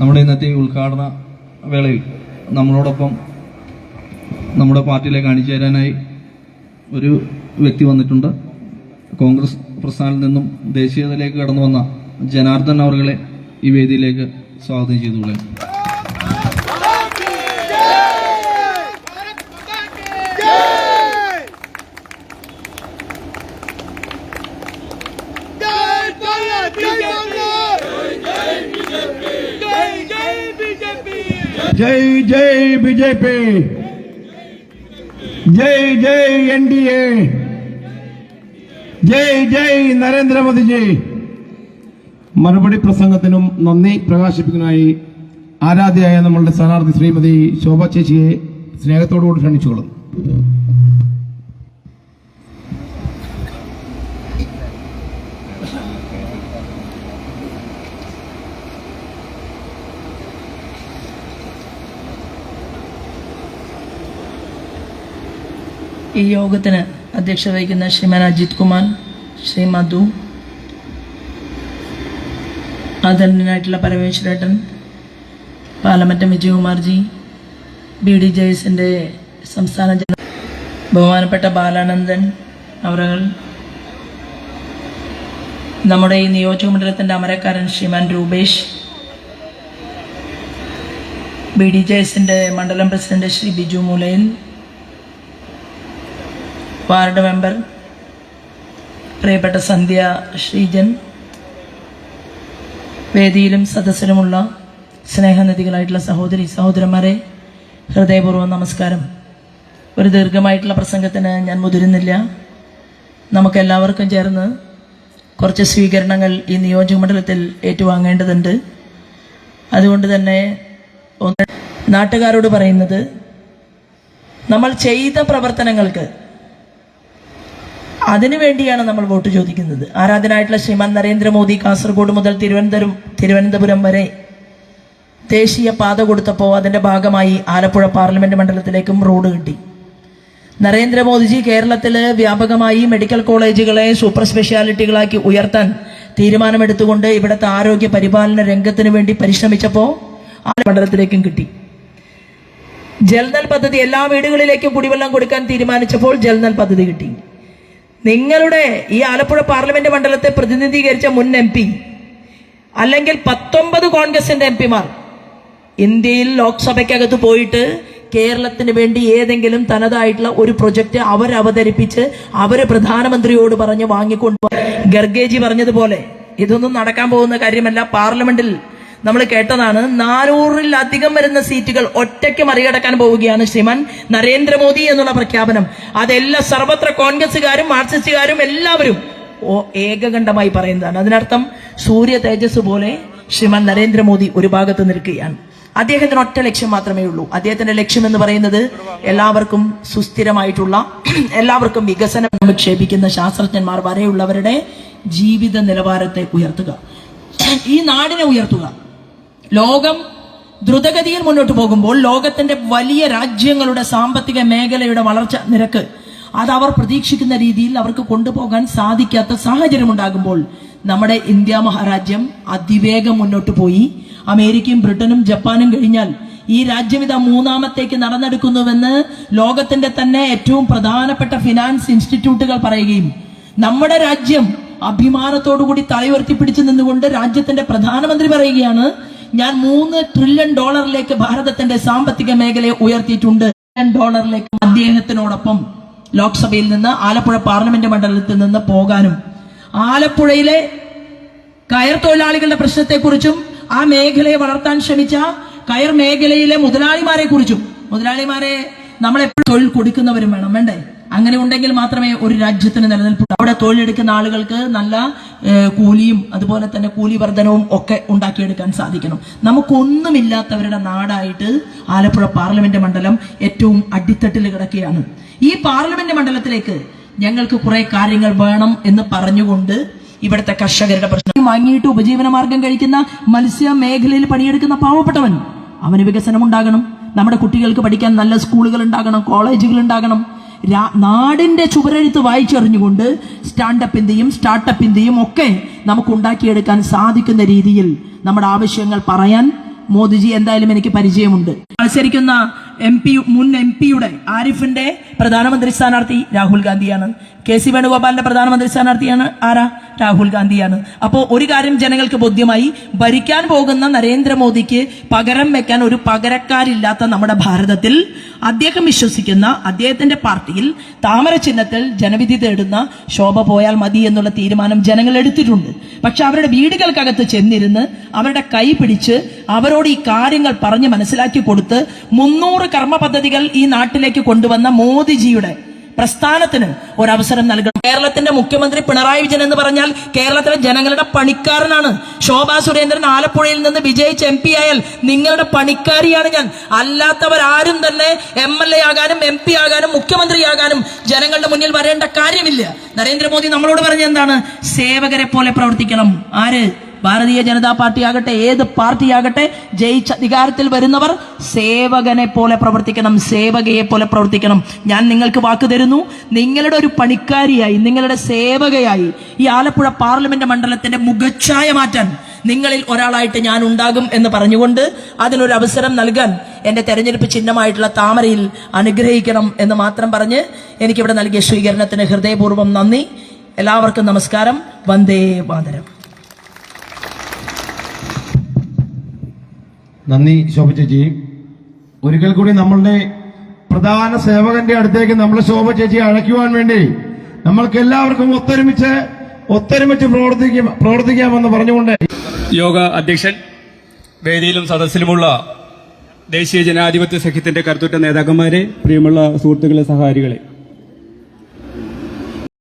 നമ്മുടെ ഇന്നത്തെ ഉദ്ഘാടന വേളയിൽ നമ്മളോടൊപ്പം നമ്മുടെ പാർട്ടിയിലെ കാണിച്ചു തരാനായി ഒരു വ്യക്തി വന്നിട്ടുണ്ട് കോൺഗ്രസ് പ്രസ്ഥാനത്തിൽ നിന്നും ദേശീയതയിലേക്ക് കടന്നു വന്ന ജനാർദ്ദൻ അവർകളെ ഈ വേദിയിലേക്ക് സ്വാഗതം ചെയ്തുകൊള്ളേ Yeah, yeah, yeah. ജയ് ജയ് ബി ജെ പി ജയ് ജയ് എൻ ഡി എ. ജയ് ജയ് നരേന്ദ്രമോദിജി. മറുപടി പ്രസംഗത്തിനും നന്ദി പ്രകാശിപ്പിക്കുന്നതിനായി ആരാധ്യയായ നമ്മളുടെ സ്ഥാനാർത്ഥി ശ്രീമതി ശോഭ ചേച്ചിയെ സ്നേഹത്തോടുകൂടി ക്ഷണിച്ചുകൊള്ളുന്നു. ഈ യോഗത്തിന് അധ്യക്ഷ വഹിക്കുന്ന ശ്രീമാൻ അജിത് കുമാർ ശ്രീ മധു ആദരണീയനായിട്ടുള്ള പരമേശ്വരേട്ടൻ പാലമറ്റം വിജയകുമാർജി ബി ഡി ജയസിന്റെ സംസ്ഥാന ജന ബഹുമാനപ്പെട്ട ബാലാനന്ദൻ അവറുകൾ നമ്മുടെ ഈ നിയോജകമണ്ഡലത്തിന്റെ അമരക്കാരൻ ശ്രീമാൻ രൂപേഷ് ബി ഡി ജയസിന്റെ മണ്ഡലം പ്രസിഡന്റ് ശ്രീ ബിജു മൂലയിൽ വാർഡ് മെമ്പർ പ്രിയപ്പെട്ട സന്ധ്യ ശ്രീജൻ വേദിയിലും സദസ്സിലുമുള്ള സ്നേഹനിധികളായിട്ടുള്ള സഹോദരി സഹോദരന്മാരെ ഹൃദയപൂർവം നമസ്കാരം. ഒരു ദീർഘമായിട്ടുള്ള പ്രസംഗത്തിന് ഞാൻ മുതിരുന്നില്ല. നമുക്കെല്ലാവർക്കും ചേർന്ന് കുറച്ച് സ്വീകരണങ്ങൾ ഈ നിയോജകമണ്ഡലത്തിൽ ഏറ്റുവാങ്ങേണ്ടതുണ്ട്. അതുകൊണ്ട് തന്നെ നാട്ടുകാരോട് പറയുന്നത് നമ്മൾ ചെയ്ത പ്രവർത്തനങ്ങൾക്ക് അതിനു വേണ്ടിയാണ് നമ്മൾ വോട്ട് ചോദിക്കുന്നത്. ആരാധനായിട്ടുള്ള ശ്രീമാൻ നരേന്ദ്രമോദി കാസർഗോഡ് മുതൽ തിരുവനന്തപുരം തിരുവനന്തപുരം വരെ ദേശീയ പാത കൊടുത്തപ്പോൾ അതിന്റെ ഭാഗമായി ആലപ്പുഴ പാർലമെന്റ് മണ്ഡലത്തിലേക്കും റോഡ് കിട്ടി. നരേന്ദ്രമോദിജി കേരളത്തിൽ വ്യാപകമായി മെഡിക്കൽ കോളേജുകളെ സൂപ്പർ സ്പെഷ്യാലിറ്റികളാക്കി ഉയർത്താൻ തീരുമാനമെടുത്തുകൊണ്ട് ഇവിടുത്തെ ആരോഗ്യ പരിപാലന രംഗത്തിന് വേണ്ടി പരിശ്രമിച്ചപ്പോൾ ആ മണ്ഡലത്തിലേക്കും കിട്ടി. ജൽനൽ പദ്ധതി എല്ലാ വീടുകളിലേക്കും കുടിവെള്ളം കൊടുക്കാൻ തീരുമാനിച്ചപ്പോൾ ജൽനൽ പദ്ധതി കിട്ടി. നിങ്ങളുടെ ഈ ആലപ്പുഴ പാർലമെന്റ് മണ്ഡലത്തെ പ്രതിനിധീകരിച്ച മുൻ എം പി അല്ലെങ്കിൽ പത്തൊമ്പത് കോൺഗ്രസിന്റെ എം പിമാർ ഇന്ത്യയിൽ ലോക്സഭയ്ക്കകത്ത് പോയിട്ട് കേരളത്തിന് വേണ്ടി ഏതെങ്കിലും തനതായിട്ടുള്ള ഒരു പ്രൊജക്ട് അവർ അവതരിപ്പിച്ച് അവർ പ്രധാനമന്ത്രിയോട് പറഞ്ഞ് വാങ്ങിക്കൊണ്ട് ഗർഗേജി പറഞ്ഞതുപോലെ ഇതൊന്നും നടക്കാൻ പോകുന്ന കാര്യമല്ല. പാർലമെന്റിൽ നമ്മൾ കേട്ടതാണ് നാനൂറിലധികം വരുന്ന സീറ്റുകൾ ഒറ്റയ്ക്ക് മറികടക്കാൻ പോവുകയാണ് ശ്രീമാൻ നരേന്ദ്രമോദി എന്നുള്ള പ്രഖ്യാപനം. അതെല്ലാം സർവത്ര കോൺഗ്രസുകാരും മാർക്സിസ്റ്റുകാരും എല്ലാവരും ഏകകണ്ഠമായി പറയുന്നതാണ്. അതിനർത്ഥം സൂര്യ തേജസ് പോലെ ശ്രീമാൻ നരേന്ദ്രമോദി ഒരു ഭാഗത്ത് നിൽക്കുകയാണ്. അദ്ദേഹത്തിന് ഒറ്റ ലക്ഷ്യം മാത്രമേ ഉള്ളൂ. അദ്ദേഹത്തിന്റെ ലക്ഷ്യം എന്ന് പറയുന്നത് എല്ലാവർക്കും സുസ്ഥിരമായിട്ടുള്ള എല്ലാവർക്കും വികസനം നിക്ഷേപിക്കുന്ന ശാസ്ത്രജ്ഞന്മാർ വരെയുള്ളവരുടെ ജീവിത നിലവാരത്തെ ഉയർത്തുക. ഈ നാടിനെ ഉയർത്തുക. ലോകം ദ്രുതഗതിയിൽ മുന്നോട്ട് പോകുമ്പോൾ ലോകത്തിന്റെ വലിയ രാജ്യങ്ങളുടെ സാമ്പത്തിക മേഖലയുടെ വളർച്ച നിരക്ക് അത് അവർ പ്രതീക്ഷിക്കുന്ന രീതിയിൽ അവർക്ക് കൊണ്ടുപോകാൻ സാധിക്കാത്ത സാഹചര്യം ഉണ്ടാകുമ്പോൾ നമ്മുടെ ഇന്ത്യ മഹാരാജ്യം അതിവേഗം മുന്നോട്ട് പോയി. അമേരിക്കയും ബ്രിട്ടനും ജപ്പാനും കഴിഞ്ഞാൽ ഈ രാജ്യം ഇതാ മൂന്നാമത്തേക്ക് നടന്നെടുക്കുന്നുവെന്ന് ലോകത്തിന്റെ തന്നെ ഏറ്റവും പ്രധാനപ്പെട്ട ഫിനാൻസ് ഇൻസ്റ്റിറ്റ്യൂട്ടുകൾ പറയുകയും നമ്മുടെ രാജ്യം അഭിമാനത്തോടുകൂടി തലയുയർത്തി പിടിച്ചു നിന്നുകൊണ്ട് രാജ്യത്തിന്റെ പ്രധാനമന്ത്രി പറയുകയാണ് ഞാൻ മൂന്ന് ട്രില്യൺ ഡോളറിലേക്ക് ഭാരതത്തിന്റെ സാമ്പത്തിക മേഖലയെ ഉയർത്തിയിട്ടുണ്ട്. ഡോളറിലേക്ക് അദ്ദേഹത്തിനോടൊപ്പം ലോക്സഭയിൽ നിന്ന് ആലപ്പുഴ പാർലമെന്റ് മണ്ഡലത്തിൽ നിന്ന് പോകാനും ആലപ്പുഴയിലെ കയർ തൊഴിലാളികളുടെ പ്രശ്നത്തെക്കുറിച്ചും ആ മേഖലയെ വളർത്താൻ ശ്രമിച്ച കയർ മേഖലയിലെ മുതലാളിമാരെ കുറിച്ചും മുതലാളിമാരെ നമ്മളെപ്പോഴും തൊഴിൽ കൊടുക്കുന്നവരും വേണം. വേണ്ടേ? അങ്ങനെ ഉണ്ടെങ്കിൽ മാത്രമേ ഒരു രാജ്യത്തിന് നിലനിൽപ്പുള്ളൂ അവിടെ തൊഴിലെടുക്കുന്ന ആളുകൾക്ക് നല്ല കൂലിയും അതുപോലെ തന്നെ കൂലി വർധനവും ഒക്കെ ഉണ്ടാക്കിയെടുക്കാൻ സാധിക്കണം. നമുക്കൊന്നുമില്ലാത്തവരുടെ നാടായിട്ട് ആലപ്പുഴ പാർലമെന്റ് മണ്ഡലം ഏറ്റവും അടിത്തട്ടിൽ കിടക്കുകയാണ്. ഈ പാർലമെന്റ് മണ്ഡലത്തിലേക്ക് ഞങ്ങൾക്ക് കുറെ കാര്യങ്ങൾ വേണം എന്ന് പറഞ്ഞുകൊണ്ട് ഇവിടുത്തെ കർഷകരുടെ പ്രശ്നം. വാങ്ങിയിട്ട് ഉപജീവന മാർഗം കഴിക്കുന്ന മത്സ്യ മേഖലയിൽ പണിയെടുക്കുന്ന പാവപ്പെട്ടവൻ അവന് വികസനം ഉണ്ടാകണം നമ്മുടെ കുട്ടികൾക്ക് പഠിക്കാൻ നല്ല സ്കൂളുകൾ ഉണ്ടാകണം കോളേജുകൾ ഉണ്ടാകണം. നാടിന്റെ ചുവരെഴുത്ത് വായിച്ചെറിഞ്ഞുകൊണ്ട് സ്റ്റാൻഡപ്പിന്റെയും സ്റ്റാർട്ടപ്പിന്റെയും ഒക്കെ നമുക്ക് ഉണ്ടാക്കിയെടുക്കാൻ സാധിക്കുന്ന രീതിയിൽ നമ്മുടെ ആവശ്യങ്ങൾ പറയാൻ മോദിജി എന്തായാലും എനിക്ക് പരിചയമുണ്ട്. മത്സരിക്കുന്ന എം പി മുൻ എം പിയുടെ ആരിഫിന്റെ പ്രധാനമന്ത്രി സ്ഥാനാർത്ഥി രാഹുൽ ഗാന്ധിയാണ്. കെ സി വേണുഗോപാലിന്റെ പ്രധാനമന്ത്രി സ്ഥാനാർത്ഥിയാണ് ആരാ? രാഹുൽ ഗാന്ധിയാണ്. അപ്പോൾ ഒരു കാര്യം ജനങ്ങൾക്ക് ബോധ്യമായി ഭരിക്കാൻ പോകുന്ന നരേന്ദ്രമോദിക്ക് പകരം വെക്കാൻ ഒരു പകരക്കാരില്ലാത്ത നമ്മുടെ ഭാരതത്തിൽ അദ്ദേഹം വിശ്വസിക്കുന്ന അദ്ദേഹത്തിന്റെ പാർട്ടിയിൽ താമര ചിഹ്നത്തിൽ ജനവിധി തേടുന്ന ശോഭ പോയാൽ മതി എന്നുള്ള തീരുമാനം ജനങ്ങൾ എടുത്തിട്ടുണ്ട്. പക്ഷെ അവരുടെ വീടുകൾക്കകത്ത് ചെന്നിരുന്ന് അവരുടെ കൈ പിടിച്ച് അവരോട് ഈ കാര്യങ്ങൾ പറഞ്ഞ് മനസ്സിലാക്കി കൊടുത്ത് മുന്നൂറ് കർമ്മ പദ്ധതികൾ ഈ നാട്ടിലേക്ക് കൊണ്ടുവന്ന മോദിജിയുടെ പ്രസ്ഥാനത്തിന് ഒരവസരം നൽകണം. കേരളത്തിന്റെ മുഖ്യമന്ത്രി പിണറായി വിജയൻ എന്ന് പറഞ്ഞാൽ കേരളത്തിലെ ജനങ്ങളുടെ പണിക്കാരനാണ് ശോഭാ സുരേന്ദ്രൻ ആലപ്പുഴയിൽ നിന്ന് വിജയിച്ച എം പി ആയാൽ നിങ്ങളുടെ പണിക്കാരിയാണ് ഞാൻ. അല്ലാത്തവരാരും തന്നെ എം എൽ എ ആകാനും എം പി ആകാനും മുഖ്യമന്ത്രിയാകാനും ജനങ്ങളുടെ മുന്നിൽ വരേണ്ട കാര്യമില്ല. നരേന്ദ്രമോദി നമ്മളോട് പറഞ്ഞ എന്താണ്? സേവകരെ പോലെ പ്രവർത്തിക്കണം. ആര്? ഭാരതീയ ജനതാ പാർട്ടി ആകട്ടെ ഏത് പാർട്ടിയാകട്ടെ ജയിച്ച അധികാരത്തിൽ വരുന്നവർ സേവകനെ പോലെ പ്രവർത്തിക്കണം സേവകയെ പോലെ പ്രവർത്തിക്കണം. ഞാൻ നിങ്ങൾക്ക് വാക്ക് തരുന്നു നിങ്ങളുടെ ഒരു പണിക്കാരിയായി നിങ്ങളുടെ സേവകയായി ഈ ആലപ്പുഴ പാർലമെന്റ് മണ്ഡലത്തിന്റെ മുഖച്ഛായ മാറ്റാൻ നിങ്ങളിൽ ഒരാളായിട്ട് ഞാൻ ഉണ്ടാകും എന്ന് പറഞ്ഞുകൊണ്ട് അതിനൊരു അവസരം നൽകാൻ എന്റെ തെരഞ്ഞെടുപ്പ് ചിഹ്നമായിട്ടുള്ള താമരയിൽ അനുഗ്രഹിക്കണം എന്ന് മാത്രം പറഞ്ഞ് എനിക്കിവിടെ നൽകിയ സ്വീകരണത്തിന് ഹൃദയപൂർവം നന്ദി. എല്ലാവർക്കും നമസ്കാരം. വന്ദേ മാതരം. നന്ദി ശോഭ ചേച്ചി. ഒരിക്കൽ കൂടി നമ്മളുടെ പ്രധാന സേവകന്റെ അടുത്തേക്ക് നമ്മളെ ശോഭ ചേച്ചി അഴയ്ക്കുവാൻ വേണ്ടി നമ്മൾക്ക് എല്ലാവർക്കും ഒത്തൊരുമിച്ച് ഒത്തൊരുമിച്ച് പ്രവർത്തിക്കാം പ്രവർത്തിക്കാമെന്ന് പറഞ്ഞുകൊണ്ട് യോഗ അധ്യക്ഷൻ വേദിയിലും സദസ്സിലുമുള്ള ദേശീയ ജനാധിപത്യ സഖ്യത്തിന്റെ കരുത്തുറ്റ നേതാക്കന്മാരെ പ്രിയമുള്ള സുഹൃത്തുക്കളെ സഹാരികളെ